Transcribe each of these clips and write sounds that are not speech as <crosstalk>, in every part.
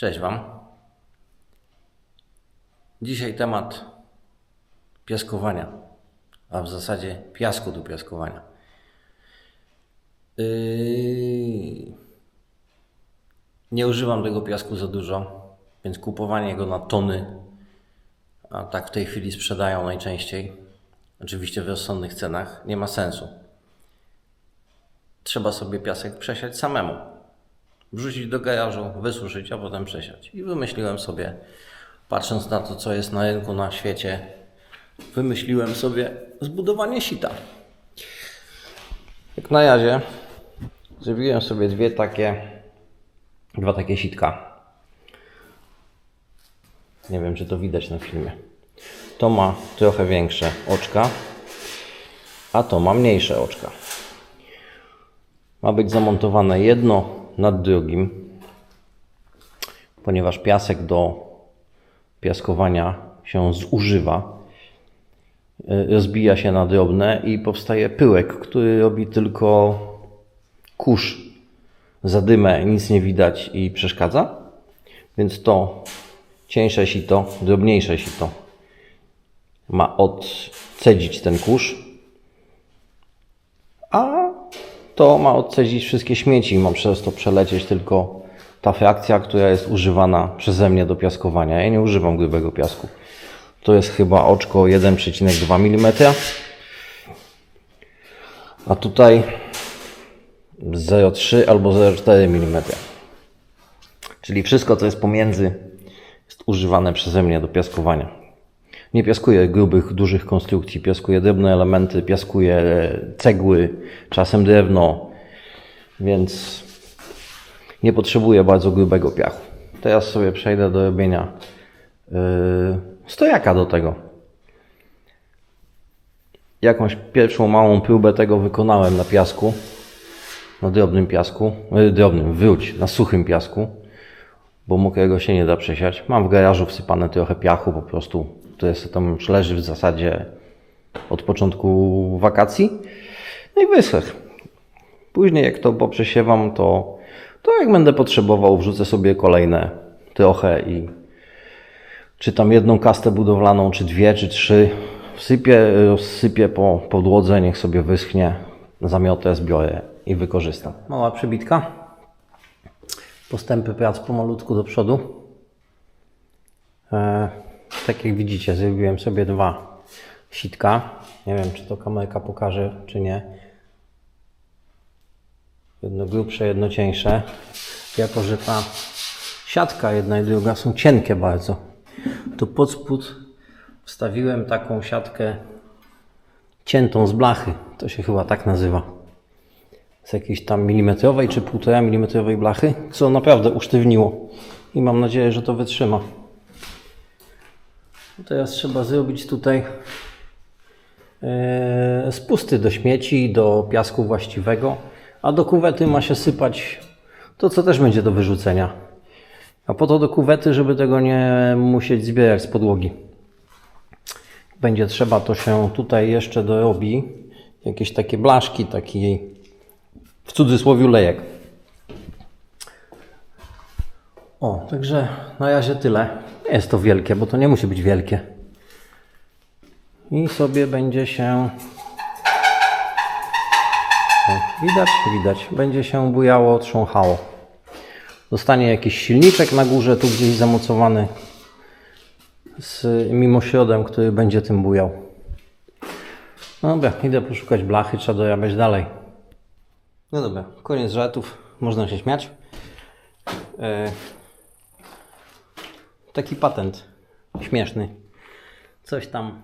Cześć Wam. Dzisiaj temat piaskowania, a w zasadzie piasku do piaskowania. Yy... Nie używam tego piasku za dużo, więc kupowanie go na tony, a tak w tej chwili sprzedają najczęściej, oczywiście w rozsądnych cenach, nie ma sensu. Trzeba sobie piasek przesiać samemu wrzucić do garażu, wysuszyć, a potem przesiać. I wymyśliłem sobie, patrząc na to, co jest na rynku na świecie, wymyśliłem sobie zbudowanie sita. Jak na razie zrobiłem sobie dwie takie, dwa takie sitka. Nie wiem, czy to widać na filmie. To ma trochę większe oczka, a to ma mniejsze oczka. Ma być zamontowane jedno nad drugim, ponieważ piasek do piaskowania się zużywa, rozbija się na drobne i powstaje pyłek, który robi tylko kurz, zadymę, nic nie widać i przeszkadza. Więc to cieńsze sito, drobniejsze sito ma odcedzić ten kurz, a to ma odcedzić wszystkie śmieci. Ma przez to przelecieć tylko ta frakcja, która jest używana przeze mnie do piaskowania. Ja nie używam grubego piasku. To jest chyba oczko 1,2 mm. A tutaj 0,3 albo 0,4 mm. Czyli wszystko, co jest pomiędzy, jest używane przeze mnie do piaskowania. Nie piaskuję grubych, dużych konstrukcji, piaskuję drobne elementy, piaskuję cegły, czasem drewno, więc nie potrzebuję bardzo grubego piachu. Teraz sobie przejdę do robienia yy, stojaka do tego. Jakąś pierwszą małą próbę tego wykonałem na piasku, na drobnym piasku, yy, drobnym, wróć, na suchym piasku, bo mokrego się nie da przesiać. Mam w garażu wsypane trochę piachu po prostu które sobie tam już leży w zasadzie od początku wakacji. No i wyschł. Później jak to poprzesiewam, to, to jak będę potrzebował, wrzucę sobie kolejne trochę i czy tam jedną kastę budowlaną, czy dwie, czy trzy wsypię, rozsypię po podłodze, niech sobie wyschnie, zamiotę zbiorę i wykorzystam. Mała przybitka. Postępy prac pomalutku do przodu. Eee, tak jak widzicie, zrobiłem sobie dwa sitka. Nie wiem, czy to kamerka pokaże, czy nie. Jedno grubsze, jedno cieńsze. Jako, że ta siatka jedna i druga są cienkie bardzo, to pod spód wstawiłem taką siatkę ciętą z blachy. To się chyba tak nazywa. Z jakiejś tam milimetrowej czy półtora milimetrowej blachy, co naprawdę usztywniło. I mam nadzieję, że to wytrzyma. Teraz trzeba zrobić tutaj e, spusty do śmieci, do piasku właściwego, a do kuwety ma się sypać to, co też będzie do wyrzucenia. A po to do kuwety, żeby tego nie musieć zbierać z podłogi. Będzie trzeba to się tutaj jeszcze dorobi. Jakieś takie blaszki, taki w cudzysłowie lejek. O, także na razie tyle. Nie jest to wielkie, bo to nie musi być wielkie. I sobie będzie się. O, widać, widać. Będzie się bujało, trząchało. Zostanie jakiś silniczek na górze, tu gdzieś zamocowany z mimośrodem, który będzie tym bujał. No dobra, idę poszukać blachy, trzeba dorabiać dalej. No dobra, koniec żartów. Można się śmiać. E, taki patent śmieszny. Coś tam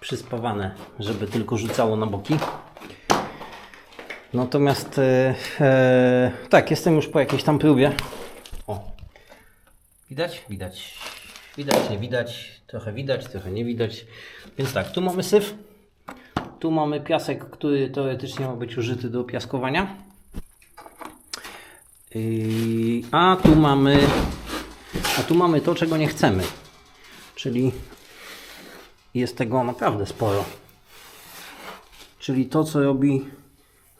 przyspawane, żeby tylko rzucało na boki. Natomiast e, e, tak, jestem już po jakiejś tam próbie. O. Widać? Widać. Widać, nie widać. Trochę widać, trochę nie widać. Więc tak, tu mamy syf. Tu mamy piasek, który teoretycznie ma być użyty do piaskowania. A tu mamy a tu mamy to, czego nie chcemy. Czyli jest tego naprawdę sporo. Czyli to, co robi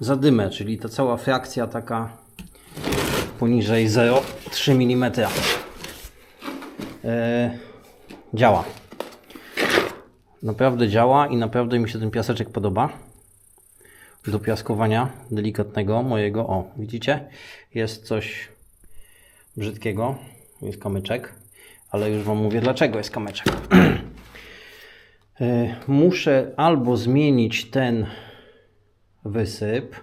zadymę, czyli ta cała frakcja taka poniżej 0,3 mm. E, działa. Naprawdę działa i naprawdę mi się ten piaseczek podoba. Do piaskowania delikatnego mojego. O, widzicie? Jest coś brzydkiego. Jest kamyczek. Ale już Wam mówię dlaczego jest kamyczek. <clears throat> E, Muszę albo zmienić ten wysyp,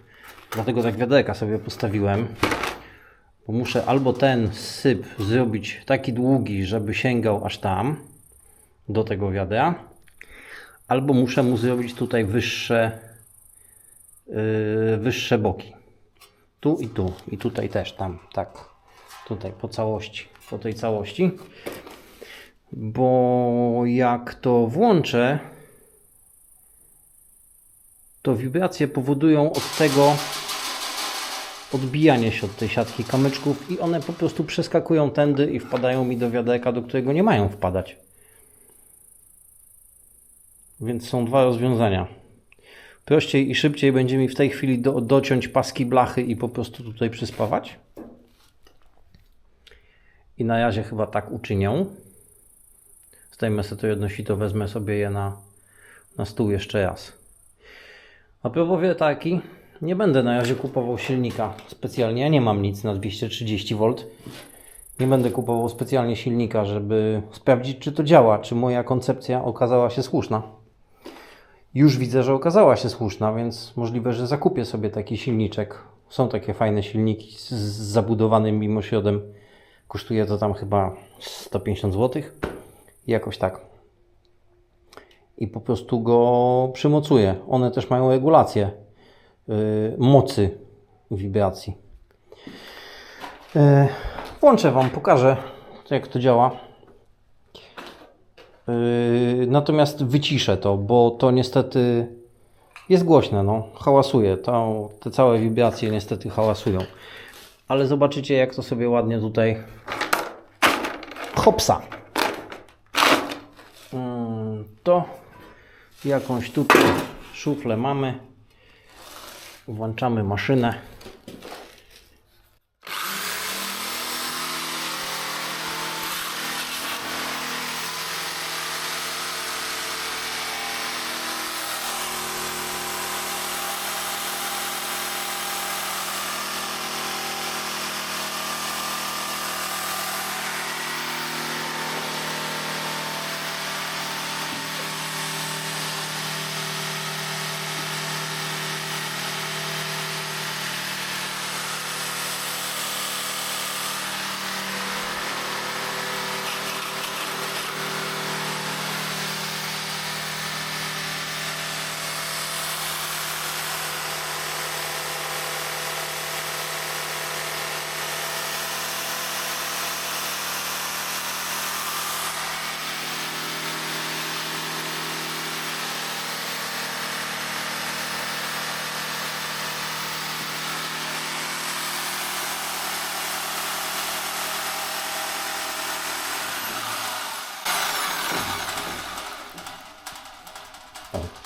dlatego tak wiaderka sobie postawiłem, bo muszę albo ten syp zrobić taki długi, żeby sięgał aż tam, do tego wiadra, albo muszę mu zrobić tutaj wyższe, yy, wyższe boki. Tu i tu, i tutaj też, tam, tak, tutaj po całości, po tej całości. Bo jak to włączę, to wibracje powodują od tego odbijanie się od tej siatki kamyczków i one po prostu przeskakują tędy i wpadają mi do wiaderka, do którego nie mają wpadać. Więc są dwa rozwiązania. Prościej i szybciej będzie mi w tej chwili do, dociąć paski blachy i po prostu tutaj przyspawać. I na razie chyba tak uczynię. Zdejmę sobie to jedno sito, wezmę sobie je na, na stół jeszcze raz. A propos wiertarki, nie będę na razie kupował silnika specjalnie. Ja nie mam nic na 230 V. Nie będę kupował specjalnie silnika, żeby sprawdzić, czy to działa, czy moja koncepcja okazała się słuszna. Już widzę, że okazała się słuszna, więc możliwe, że zakupię sobie taki silniczek. Są takie fajne silniki z, z zabudowanym mimośrodem. Kosztuje to tam chyba 150 zł. Jakoś tak i po prostu go przymocuję. One też mają regulację yy, mocy wibracji. Yy, włączę Wam, pokażę jak to działa. Yy, natomiast wyciszę to, bo to niestety jest głośne, no, hałasuje. To, te całe wibracje niestety hałasują. Ale zobaczycie jak to sobie ładnie tutaj hopsa. Mm, To jakąś tutaj szuflę mamy. Włączamy maszynę.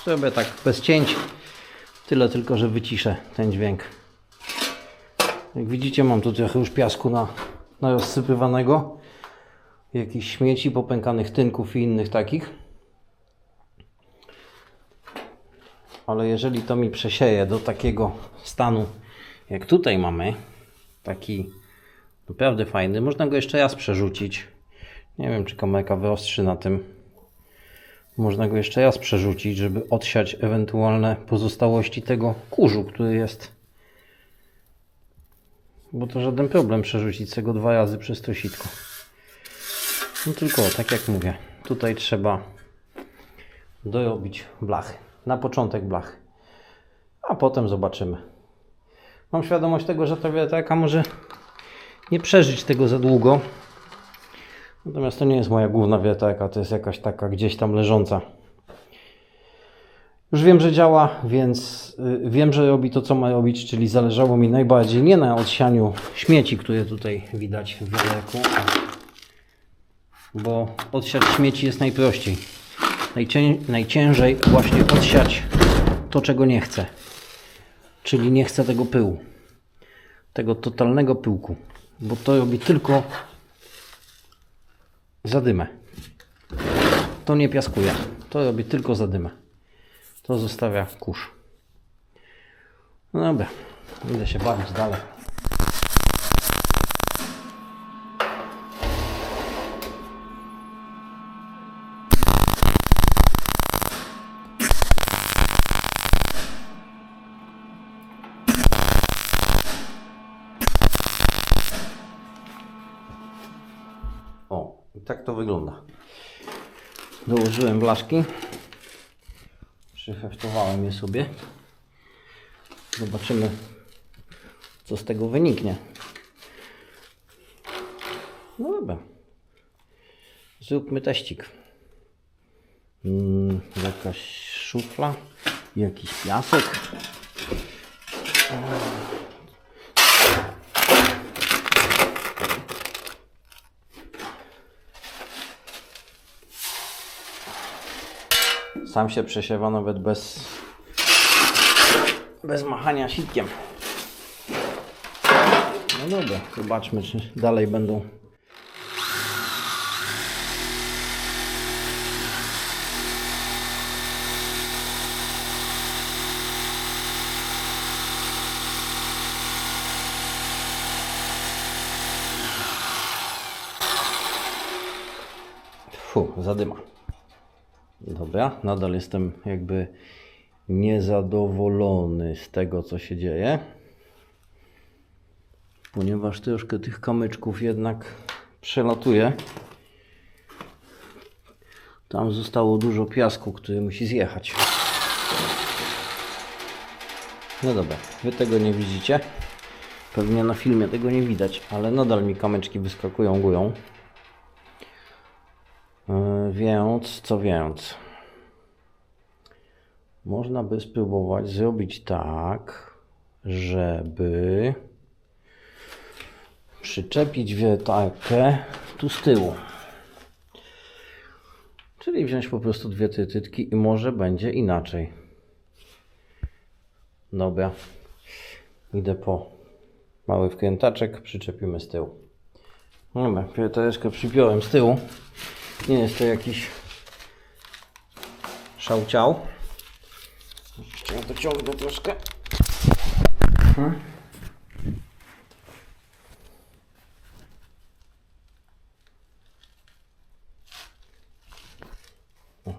Zrobię tak bez cięć. Tyle tylko, że wyciszę ten dźwięk. Jak widzicie, mam tu trochę już piasku na, na rozsypywanego. Jakichś śmieci, popękanych tynków i innych takich. Ale jeżeli to mi przesieje do takiego stanu, jak tutaj mamy, taki naprawdę fajny, można go jeszcze raz przerzucić. Nie wiem, czy kamerka wyostrzy na tym. Można go jeszcze raz przerzucić, żeby odsiać ewentualne pozostałości tego kurzu, który jest. Bo to żaden problem przerzucić tego dwa razy przez to sitko. No tylko, tak jak mówię, tutaj trzeba dorobić blachy. Na początek blachy. A potem zobaczymy. Mam świadomość tego, że ta wiertarka może nie przeżyć tego za długo. Natomiast to nie jest moja główna wiertarka, to jest jakaś taka gdzieś tam leżąca. Już wiem, że działa, więc y, wiem, że robi to, co ma robić, czyli zależało mi najbardziej nie na odsianiu śmieci, które tutaj widać w wiaderku, bo odsiać śmieci jest najprościej. Najcię, najciężej właśnie odsiać to, czego nie chcę. Czyli nie chcę tego pyłu. Tego totalnego pyłku. bo to robi tylko zadymę. To nie piaskuje. To robi tylko zadymę. To zostawia kurz. No dobra, idę się bawić dalej. Tak to wygląda. Dołożyłem blaszki. Przyheftowałem je sobie. Zobaczymy, co z tego wyniknie. No dobra. Zróbmy teścik. Mm, jakaś szufla, jakiś piasek. Sam się przesiewa nawet bez, bez machania sitkiem. No dobra, zobaczmy, czy dalej będą. Fu, zadyma. Dobra, nadal jestem jakby niezadowolony z tego, co się dzieje. Ponieważ troszkę tych kamyczków jednak przelatuje. Tam zostało dużo piasku, który musi zjechać. No dobra, wy tego nie widzicie. Pewnie na filmie tego nie widać, ale nadal mi kamyczki wyskakują górą. Yy, Więc, co więc? Można by spróbować zrobić tak, żeby przyczepić wiertarkę tu z tyłu. Czyli wziąć po prostu dwie tytytki i może będzie inaczej. Dobra. Idę po mały wkrętaczek, przyczepimy z tyłu. Dobra, wiertareczkę przypiąłem z tyłu. Nie jest to jakiś szałciał. Jeszcze ja dociągnę troszkę. O.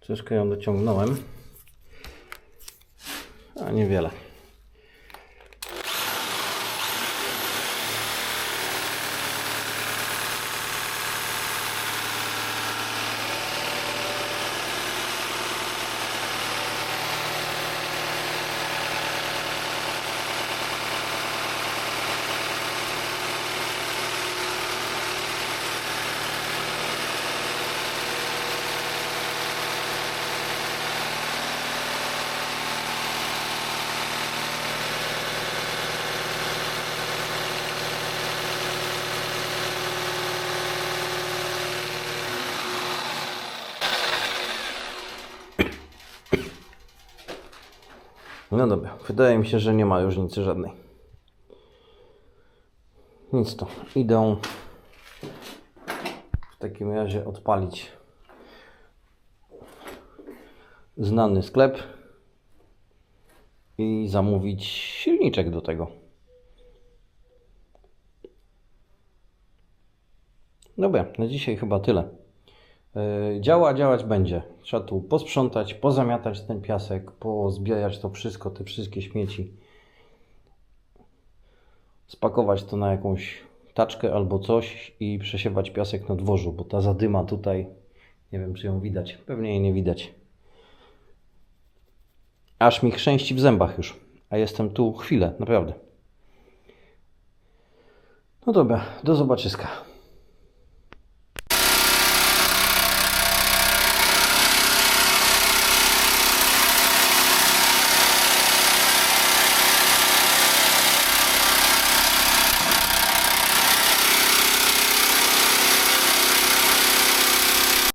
Troszkę ją dociągnąłem. A niewiele. No dobra, wydaje mi się, że nie ma różnicy żadnej. Nic to. Idę w takim razie odpalić znany sklep i zamówić silniczek do tego. Dobra, na dzisiaj chyba tyle. Yy, Działa, działać będzie. Trzeba tu posprzątać, pozamiatać ten piasek, pozbierać to wszystko, te wszystkie śmieci. Spakować to na jakąś taczkę albo coś i przesiewać piasek na dworzu, bo ta zadyma tutaj, nie wiem czy ją widać, pewnie jej nie widać. Aż mi chrzęści w zębach już, a jestem tu chwilę, naprawdę. No dobra, do zobaczyska.